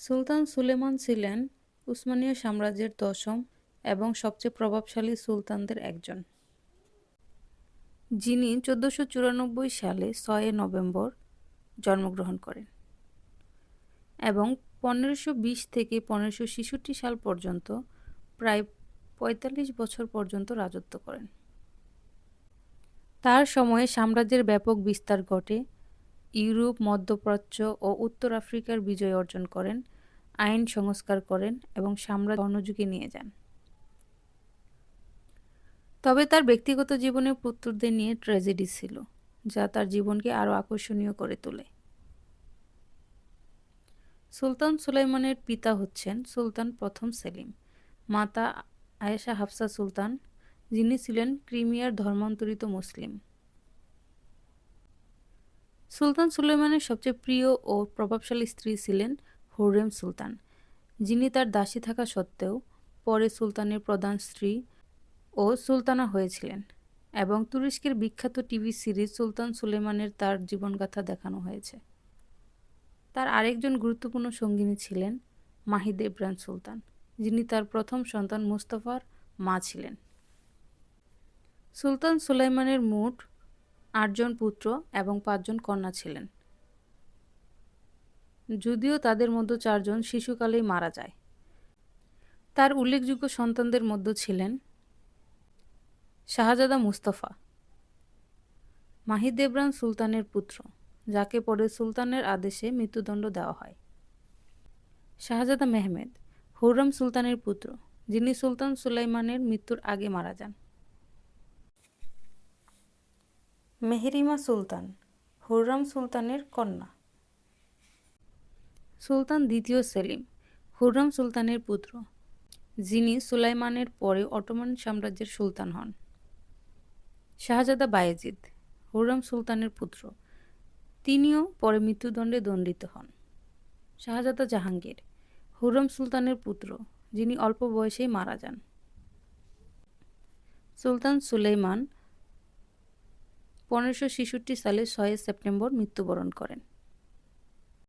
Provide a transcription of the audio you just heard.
সুলতান সুলেমান ছিলেন উসমানীয় সাম্রাজ্যের দশম এবং সবচেয়ে প্রভাবশালী সুলতানদের একজন। যিনি চোদ্দোশো চুরানব্বই সালে ছয় নভেম্বর জন্মগ্রহণ করেন এবং পনেরোশো বিশ থেকে পনেরোশো ছেষট্টি সাল পর্যন্ত প্রায় পঁয়তাল্লিশ বছর পর্যন্ত রাজত্ব করেন। তার সময়ে সাম্রাজ্যের ব্যাপক বিস্তার ঘটে ইউরোপ, মধ্যপ্রাচ্য ও উত্তর আফ্রিকার বিজয় অর্জন করেন, আইন সংস্কার করেন এবং সাম্রাজ্য স্বর্ণযুগে নিয়ে যান। তবে তার ব্যক্তিগত জীবনে পুত্রদের নিয়ে ট্র্যাজেডি ছিল, যা তার জীবনকে আরও আকর্ষণীয় করে তোলে। সুলতান সুলাইমানের পিতা হচ্ছেন সুলতান প্রথম সেলিম, মাতা আয়েশা হাফসা সুলতান, যিনি ছিলেন ক্রিমিয়ার ধর্মান্তরিত মুসলিম। সুলতান সুলেমানের সবচেয়ে প্রিয় ও প্রভাবশালী স্ত্রী ছিলেন হুররেম সুলতান। যিনি তার দাসী থাকা সত্ত্বেও পরে সুলতানের প্রধান স্ত্রী ও সুলতানা হয়েছিলেন এবং তুরস্কের বিখ্যাত টিভি সিরিজ সুলতান সুলেমানের তার জীবনগাথা দেখানো হয়েছে। তার আরেকজন গুরুত্বপূর্ণ সঙ্গিনী ছিলেন মাহিদ ইব্রান সুলতান, যিনি তার প্রথম সন্তান মুস্তফার মা ছিলেন। সুলতান সুলাইমানের মোট আটজন পুত্র এবং পাঁচজন কন্যা ছিলেন। যদিও তাদের মধ্যে চারজন শিশুকালেই মারা যায়। তার উল্লেখযোগ্য সন্তানদের মধ্যে ছিলেন শাহজাদা মুস্তফা মাহিদেবরান সুলতানের পুত্র, যাকে পরে সুলতানের আদেশে মৃত্যুদণ্ড দেওয়া হয়। শাহজাদা মেহমেদ, হুররম সুলতানের পুত্র, যিনি সুলতান সুলাইমানের মৃত্যুর আগে মারা যান। মেহেরিমা সুলতান, হুররম সুলতানের কন্যা। সুলতান দ্বিতীয় সেলিম, হুররম সুলতানের পুত্র, যিনি সুলাইমানের পরে অটোমান সাম্রাজ্যের সুলতান হন। শাহজাদা বায়েজিদ, হুররম সুলতানের পুত্র, তিনিও পরে মৃত্যুদণ্ডে দণ্ডিত হন। শাহজাদা জাহাঙ্গীর, হুররম সুলতানের পুত্র, যিনি অল্প বয়সেই মারা যান। সুলতান সুলেইমান পনেরোশো সালে ছয় সেপ্টেম্বর মৃত্যুবরণ করেন।